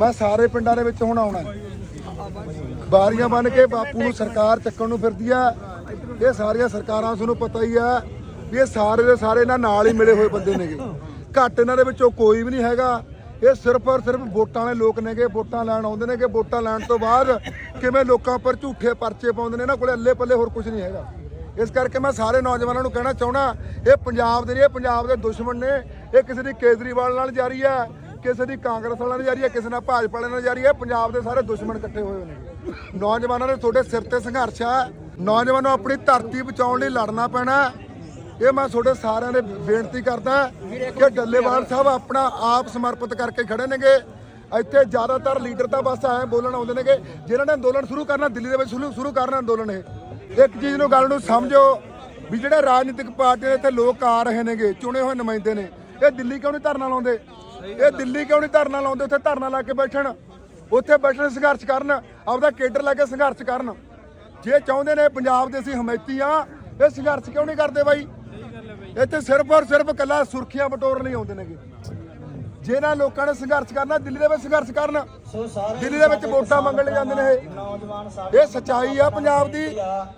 ਮੈਂ ਸਾਰੇ ਪਿੰਡਾਂ ਦੇ ਵਿੱਚ ਹੁਣ ਆਉਣਾ। ਬਾਰੀਆਂ ਬਨ ਕੇ ਬਾਪੂ ਨੂੰ ਸਰਕਾਰ ਚੱਕਣ ਨੂੰ ਫਿਰਦੀ ਆ। ਇਹ ਸਾਰੀਆਂ ਸਰਕਾਰਾਂ, ਤੁਹਾਨੂੰ ਪਤਾ ਹੀ ਆ, ਵੀ ਇਹ ਸਾਰੇ ਦੇ ਸਾਰੇ ਇਹਨਾਂ ਨਾਲ ਹੀ ਮਿਲੇ ਹੋਏ ਬੰਦੇ ਨੇਗੇ। ਘੱਟ ਇਹਨਾਂ ਦੇ ਵਿੱਚੋਂ ਕੋਈ ਵੀ ਨਹੀਂ ਹੈਗਾ। ਇਹ ਸਿਰਫ ਔਰ ਸਿਰਫ ਵੋਟਾਂ ਵਾਲੇ ਲੋਕ ਨੇਗੇ, ਵੋਟਾਂ ਲੈਣ ਆਉਂਦੇ ਨੇਗੇ। ਵੋਟਾਂ ਲੈਣ ਤੋਂ ਬਾਅਦ ਕਿਵੇਂ ਲੋਕਾਂ ਪਰ ਝੂਠੇ ਪਰਚੇ ਪਾਉਂਦੇ ਨੇ, ਇਹਨਾਂ ਕੋਲੇ ਅੱਲੇ ਪੱਲੇ ਹੋਰ ਕੁਝ ਨਹੀਂ ਹੈਗਾ। ਇਸ ਕਰਕੇ ਮੈਂ ਸਾਰੇ ਨੌਜਵਾਨਾਂ ਨੂੰ ਕਹਿਣਾ ਚਾਹਣਾ ਇਹ ਪੰਜਾਬ ਦੇ ਨਹੀਂ, ਇਹ ਪੰਜਾਬ ਦੇ ਦੁਸ਼ਮਣ ਨੇ, ਇਹ ਕਿਸੇ ਦੀ ਕੇਜਰੀਵਾਲ ਨਾਲ ਜਾਰੀ ਹੈ ਕਿਸੇ ਦੀ ਕਾਂਗਰਸ ਵਾਲਿਆਂ ਦੀ ਜਾ ਰਹੀ ਹੈ ਕਿਸੇ ਨਾਲ ਭਾਜਪਾ ਵਾਲਿਆਂ ਨਾਲ ਜਾ ਰਹੀ ਹੈ ਪੰਜਾਬ ਦੇ ਸਾਰੇ ਦੁਸ਼ਮਣ ਇਕੱਠੇ ਹੋਏ ਹੋਏ ਨੇ। ਨੌਜਵਾਨਾਂ ਦੇ ਤੁਹਾਡੇ ਸਿਰ ਤੇ ਸੰਘਰਸ਼ ਆ। ਨੌਜਵਾਨਾਂ ਨੂੰ ਆਪਣੀ ਧਰਤੀ ਬਚਾਉਣ ਲਈ ਲੜਨਾ ਪੈਣਾ। ਇਹ ਮੈਂ ਤੁਹਾਡੇ ਸਾਰਿਆਂ ਦੇ ਬੇਨਤੀ ਕਰਦਾ ਕਿ ਡੱਲੇਵਾਲ ਸਾਹਿਬ ਆਪਣਾ ਆਪ ਸਮਰਪਿਤ ਕਰਕੇ ਖੜੇ ਨੇਗੇ। ਇੱਥੇ ਜ਼ਿਆਦਾਤਰ ਲੀਡਰ ਤਾਂ ਬਸ ਐ ਬੋਲਣ ਆਉਂਦੇ ਨੇਗੇ, ਜਿਨ੍ਹਾਂ ਨੇ ਅੰਦੋਲਨ ਸ਼ੁਰੂ ਕਰਨਾ, ਦਿੱਲੀ ਦੇ ਵਿੱਚ ਸ਼ੁਰੂ ਸ਼ੁਰੂ ਕਰਨਾ ਅੰਦੋਲਨ ਇਹ। ਇੱਕ ਚੀਜ਼ ਨੂੰ, ਗੱਲ ਨੂੰ ਸਮਝੋ ਵੀ ਜਿਹੜੇ ਰਾਜਨੀਤਿਕ ਪਾਰਟੀਆਂ ਦੇ ਇੱਥੇ ਲੋਕ ਆ ਰਹੇ ਨੇਗੇ, ਚੁਣੇ ਹੋਏ ਨੁਮਾਇੰਦੇ ਨੇ। ਇਹ ਦਿੱਲੀ ਕਿਉਂ ਨਹੀਂ ਧਰਨਾ ਲਾਉਂਦੇ? ਇਹ ਦਿੱਲੀ ਕਿਉਂ ਨਹੀਂ ਧਰਨਾ ਲਾਉਂਦੇ? ਉੱਥੇ ਧਰਨਾ ਲਾ ਕੇ ਬੈਠਣ। ਉੱਥੇ ਬੈਠਣ ਸੰਘਰਸ਼ ਕਰਨ, ਆਪਦਾ ਕੇਡਰ ਲਾ ਕੇ ਸੰਘਰਸ਼ ਕਰਨ। ਜੇ ਚਾਹੁੰਦੇ ਨੇ ਪੰਜਾਬ ਦੇ ਅਸੀਂ ਹਮਾਇਤੀ ਆ, ਇਹ ਸੰਘਰਸ਼ ਕਿਉਂ ਨਹੀਂ ਕਰਦੇ ਬਾਈ? ਇੱਥੇ ਸਿਰਫ ਔਰ ਸਿਰਫ ਕੱਲਾ ਸੁਰਖੀਆਂ ਬਟੋਰ ਲਈ ਆਉਂਦੇ ਨੇਗੇ। ਜਿਹਨਾਂ ਲੋਕਾਂ ਨੇ ਸੰਘਰਸ਼ ਕਰਨਾ ਦਿੱਲੀ ਦੇ ਵਿੱਚ ਸੰਘਰਸ਼ ਕਰਨ। ਦਿੱਲੀ ਦੇ ਵਿੱਚ ਵੋਟਾਂ ਮੰਗਣ ਲਈ ਜਾਂਦੇ ਨੇ ਇਹ। ਇਹ ਸੱਚਾਈ ਆ ਪੰਜਾਬ ਦੀ।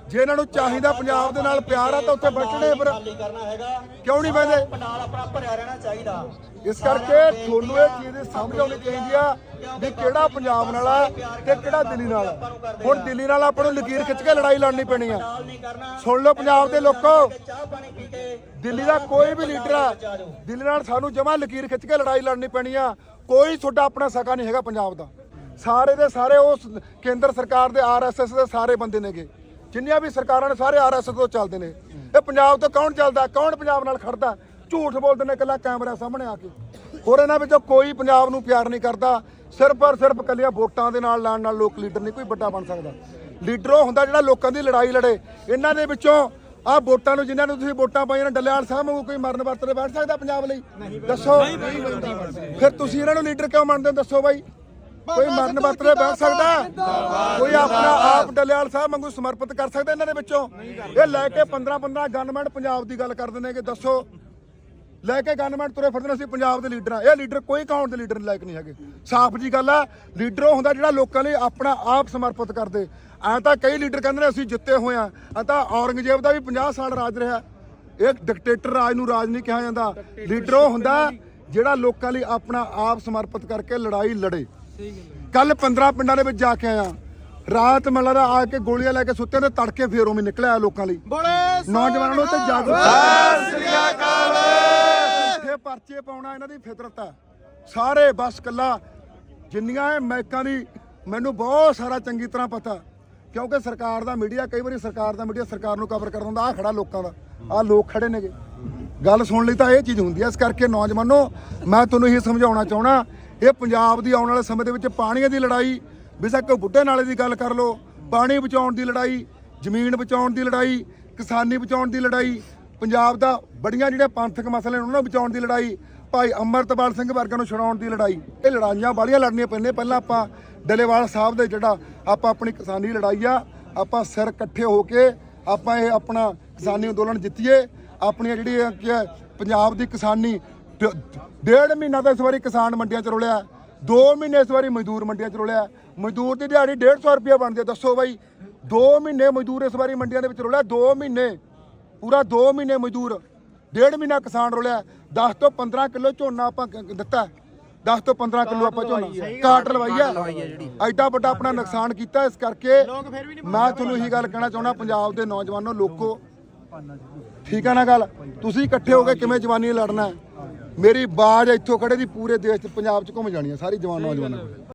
ਜੇ ਇਹਨਾਂ ਨੂੰ ਚਾਹੀਦਾ ਪੰਜਾਬ ਦੇ ਨਾਲ ਪਿਆਰ ਆ ਤਾਂ ਉੱਥੇ ਬੈਠਣੇ ਹੈਗਾ। ਕਿਉਂ ਨਹੀਂ ਬੈਠੇ ਪੰਡਾਲ ਆਪਣਾ ਭਰਿਆ ਰਹਿਣਾ ਚਾਹੀਦਾ। ਇਸ ਕਰਕੇ ਤੁਹਾਨੂੰ ਇਹ ਚੀਜ਼ ਦੀ ਸਮਝ ਆਉਣੀ ਚਾਹੀਦੀ ਆ ਵੀ ਕਿਹੜਾ ਪੰਜਾਬ ਨਾਲ ਆ ਤੇ ਕਿਹੜਾ ਦਿੱਲੀ ਨਾਲ। ਹੁਣ ਦਿੱਲੀ ਨਾਲ ਆਪਾਂ ਨੂੰ ਲਕੀਰ ਖਿੱਚ ਕੇ ਲੜਾਈ ਲੜਨੀ ਪੈਣੀ ਆ। ਸੁਣ ਲਓ ਪੰਜਾਬ ਦੇ ਲੋਕੋ। ਦਿੱਲੀ ਦਾ ਕੋਈ ਵੀ ਲੀਡਰ ਆ ਦਿੱਲੀ ਨਾਲ ਸਾਨੂੰ ਜਮਾ ਲਕੀਰ ਖਿੱਚ ਕੇ ਲੜਾਈ ਲੜਨੀ ਪੈਣੀ ਆ। ਕੋਈ ਤੁਹਾਡਾ ਆਪਣਾ ਸਕਾ ਨਹੀਂ ਹੈਗਾ ਪੰਜਾਬ ਦਾ। ਸਾਰੇ ਦੇ ਸਾਰੇ ਉਸ ਕੇਂਦਰ ਸਰਕਾਰ ਦੇ ਆਰਐਸਐਸ ਦੇ ਸਾਰੇ ਬੰਦੇ ਨੇਗੇ। ਜਿੰਨੀਆਂ ਵੀ ਸਰਕਾਰਾਂ ਨੇ ਸਾਰੇ ਆਰਐਸਐਸ ਤੋਂ ਚੱਲਦੇ ਨੇ। ਇਹ ਪੰਜਾਬ ਤੋਂ ਕੌਣ ਚੱਲਦਾ? ਕੌਣ ਪੰਜਾਬ ਨਾਲ ਖੜਦਾ? ਝੂਠ ਬੋਲਦੇ ਨੇ ਇਕੱਲਾ ਕੈਮਰਾ ਸਾਹਮਣੇ ਆ ਕੇ। ਹੋਰ ਇਹਨਾਂ ਵਿੱਚੋਂ ਕੋਈ ਪੰਜਾਬ ਨੂੰ ਪਿਆਰ ਨਹੀਂ ਕਰਦਾ। ਸਿਰਫ ਔਰ ਸਿਰਫ ਇਕੱਲੀਆਂ ਵੋਟਾਂ ਦੇ ਨਾਲ ਲਾਣ ਨਾਲ ਲੋਕ ਲੀਡਰ ਨਹੀਂ ਕੋਈ ਵੱਡਾ ਬਣ ਸਕਦਾ। ਲੀਡਰ ਉਹ ਹੁੰਦਾ ਜਿਹੜਾ ਲੋਕਾਂ ਦੀ ਲੜਾਈ ਲੜੇ। ਇਹਨਾਂ ਦੇ ਵਿੱਚੋਂ ਆਹ ਵੋਟਾਂ ਨੂੰ ਜਿਨ੍ਹਾਂ ਨੂੰ ਤੁਸੀਂ ਵੋਟਾਂ ਪਾਈਆਂ ਨੇ ਡੱਲੇਵਾਲ ਸਾਹਿਬ ਨੂੰ ਕੋਈ ਮਰਨ ਵਰਤ ਤੇ ਬੈਠ ਸਕਦਾ ਪੰਜਾਬ ਲਈ? ਦੱਸੋ। ਫਿਰ ਤੁਸੀਂ ਇਹਨਾਂ ਨੂੰ ਲੀਡਰ ਕਿਉਂ ਮੰਨਦੇ ਹੋ? ਦੱਸੋ ਬਾਈ। ਕੋਈ ਮਰਨ ਵਰਤ ਤੇ ਬੈਠ ਸਕਦਾ? ਕੋਈ ਆਪਣਾ ਆਪ ਡੱਲੇਵਾਲ ਸਾਹਿਬ ਵਾਂਗੂ ਸਮਰਪਿਤ ਕਰ ਸਕਦਾ ਇਹਨਾਂ ਦੇ ਵਿੱਚੋਂ? ਇਹ ਲੈ ਕੇ 15 15 ਗਨਮੈਨ ਪੰਜਾਬ ਦੀ ਗੱਲ ਕਰਦੇ ਨੇ ਕਿ ਦੱਸੋ। ਲੈ ਕੇ ਗਨਮੈਨ ਤੁਰੇ ਫਿਰਦੇ ਨੇ ਅਸੀਂ ਪੰਜਾਬ ਦੇ ਲੀਡਰ। ਆ ਇਹ ਲੀਡਰ ਕੋਈ ਕੌਣ ਦੇ ਲੀਡਰ ਲਾਇਕ ਨਹੀਂ ਹੈਗੇ। ਸਾਫ਼ ਜੀ ਗੱਲ ਆ ਲੀਡਰ ਉਹ ਹੁੰਦਾ ਜਿਹੜਾ ਲੋਕਾਂ ਲਈ ਆਪਣਾ ਆਪ ਸਮਰਪਿਤ ਕਰਦੇ। ਐ ਤਾਂ ਕਈ ਲੀਡਰ ਕਹਿੰਦੇ ਨੇ ਅਸੀਂ ਜਿੱਤੇ ਹੋਏ ਆ ਐ ਤਾਂ ਔਰੰਗਜ਼ੇਬ ਦਾ ਵੀ 50 ਸਾਲ ਰਾਜ ਰਿਹਾ। ਇਹ ਡਿਕਟੇਟਰ ਰਾਜ ਨੂੰ ਰਾਜ ਨਹੀਂ ਕਿਹਾ ਜਾਂਦਾ। ਲੀਡਰ ਉਹ ਹੁੰਦਾ ਜਿਹੜਾ ਲੋਕਾਂ ਲਈ ਆਪਣਾ ਆਪ ਸਮਰਪਿਤ ਕਰਕੇ ਲੜਾਈ ਲੜੇ। ਕੱਲ 15 ਪਿੰਡਾਂ ਦੇ ਵਿੱਚ ਜਾ ਕੇ ਆਇਆ। ਰਾਤ ਮੱਲਾ ਦਾ ਆ ਕੇ ਗੋਲੀਆਂ ਲੈ ਕੇ ਸੁੱਤੇ ਤੇ ਤੜਕੇ ਫੇਰ ਉਵੇਂ ਨਿਕਲਿਆ ਲੋਕਾਂ ਲਈ। ਨੌਜਵਾਨਾਂ ਨੂੰ ਤੇ ਜਾਗਰੂਕ ਇੱਥੇ ਪਰਚੇ ਪਾਉਣਾ ਇਹਨਾਂ ਦੀ ਫਿਤਰਤ ਹੈ ਸਾਰੇ ਬਸ ਕੱਲਾ, ਜਿੰਨੀਆਂ ਇਹ ਮੈਕਾਂ ਦੀ, ਮੈਨੂੰ ਬਹੁਤ ਸਾਰਾ ਚੰਗੀ ਤਰ੍ਹਾਂ ਪਤਾ। ਕਿਉਂਕਿ ਸਰਕਾਰ ਦਾ ਮੀਡੀਆ, ਕਈ ਵਾਰੀ ਸਰਕਾਰ ਦਾ ਮੀਡੀਆ ਸਰਕਾਰ ਨੂੰ ਕਵਰ ਕਰ ਦਿੰਦਾ ਆ ਖੜਾ ਲੋਕਾਂ ਦਾ ਆ ਲੋਕ ਖੜੇ ਨੇਗੇ। ਗੱਲ ਸੁਣ ਲਈ ਤਾਂ ਇਹ ਚੀਜ਼ ਹੁੰਦੀ ਹੈ ਇਸ ਕਰਕੇ ਨੌਜਵਾਨੋ, ਮੈਂ ਤੁਹਾਨੂੰ ਇਹ ਸਮਝਾਉਣਾ ਚਾਹਣਾ ਇਹ ਪੰਜਾਬ ਦੀ ਆਉਣ ਵਾਲੇ ਸਮੇਂ ਦੇ ਵਿੱਚ ਪਾਣੀਆਂ ਦੀ ਲੜਾਈ ਬੇਸ਼ੱਕ ਬੁੱਢੇ ਨਾਲੇ ਦੀ ਗੱਲ ਕਰ ਲਓ, ਪਾਣੀ ਬਚਾਉਣ ਦੀ ਲੜਾਈ, ਜ਼ਮੀਨ ਬਚਾਉਣ ਦੀ ਲੜਾਈ, ਕਿਸਾਨੀ ਬਚਾਉਣ ਦੀ ਲੜਾਈ ਪੰਜਾਬ ਦਾ ਬੜੀਆਂ ਜਿਹੜੀਆਂ ਪੰਥਕ ਮਸਲੇ ਨੇ ਉਹਨਾਂ ਨੂੰ ਬਚਾਉਣ ਦੀ ਲੜਾਈ ਭਾਈ ਅਮਰਤਪਾਲ ਸਿੰਘ ਵਰਗਾਂ ਨੂੰ ਛੁਡਾਉਣ ਦੀ ਲੜਾਈ। ਇਹ ਲੜਾਈਆਂ ਬਾਲੀਆਂ ਲੜਨੀਆਂ ਪੈਂਦੀਆਂ। ਪਹਿਲਾਂ ਆਪਾਂ ਡਲੇਵਾਲ ਸਾਹਿਬ ਦੇ ਜਿਹੜਾ ਆਪਾਂ ਆਪਣੀ ਕਿਸਾਨੀ ਲੜਾਈ ਆ ਆਪਾਂ ਸਿਰ ਇਕੱਠੇ ਹੋ ਕੇ ਆਪਾਂ ਇਹ ਆਪਣਾ ਕਿਸਾਨੀ ਅੰਦੋਲਨ ਜਿੱਤੀਏ। ਆਪਣੀਆਂ ਜਿਹੜੀਆਂ ਕੀ ਹੈ, ਪੰਜਾਬ ਦੀ ਕਿਸਾਨੀ ਡੇਢ ਮਹੀਨਾ ਤਾਂ ਇਸ ਵਾਰੀ ਕਿਸਾਨ ਮੰਡੀਆਂ 'ਚ ਰੁਲਿਆ। ਦੋ ਮਹੀਨੇ ਇਸ ਵਾਰੀ ਮਜ਼ਦੂਰ ਮੰਡੀਆਂ 'ਚ ਰੁਲਿਆ। ਮਜ਼ਦੂਰ ਦੀ ਦਿਹਾੜੀ 150 ਰੁਪਏ ਬਣਦੀ ਹੈ ਦੱਸੋ ਬਾਈ ਦੋ ਮਹੀਨੇ ਮਜ਼ਦੂਰ ਇਸ ਵਾਰੀ ਮੰਡੀਆਂ ਦੇ ਵਿੱਚ ਰੁਲਿਆ। ਦੋ ਮਹੀਨੇ ਪੂਰਾ 2 ਮਹੀਨੇ ਮਜ਼ਦੂਰ ਡੇਢ ਮਹੀਨਾ ਕਿਸਾਨ ਰੁਲਿਆ 10 ਤੋਂ 15 ਕਿਲੋ ਝੋਨਾ ਆਪਾਂ ਕ- ਦਿੱਤਾ। 10 ਤੋਂ 15 ਕਿਲੋ ਆਪਾਂ ਝੋਨਾ। ਕਾਟ ਲਵਾਈ ਆ। ਐਡਾ ਵੱਡਾ ਆਪਣਾ ਨੁਕਸਾਨ ਕੀਤਾ ਇਸ ਕਰਕੇ ਮੈਂ ਤੁਹਾਨੂੰ ਇਹੀ ਗੱਲ ਕਹਿਣਾ ਚਾਹੁੰਦਾ ਪੰਜਾਬ ਦੇ ਨੌਜਵਾਨੋ ਲੋਕੋ। ਠੀਕ ਹੈ ਨਾ ਗੱਲ? ਤੁਸੀਂ ਇਕੱਠੇ ਹੋ ਕੇ ਕਿਵੇਂ ਜਵਾਨੀ ਲੜਨਾ? ਹੈ ਮੇਰੀ ਬਾਜ ਇੱਥੋਂ ਖੜੇ ਦੀ ਪੂਰੇ ਦੇਸ਼ ਚ ਪੰਜਾਬ ਚ ਘੁੰਮ ਜਾਣੀ ਹੈ ਸਾਰੀ ਜਵਾਨ ਨੌਜਵਾਨਾਂ ਨੂੰ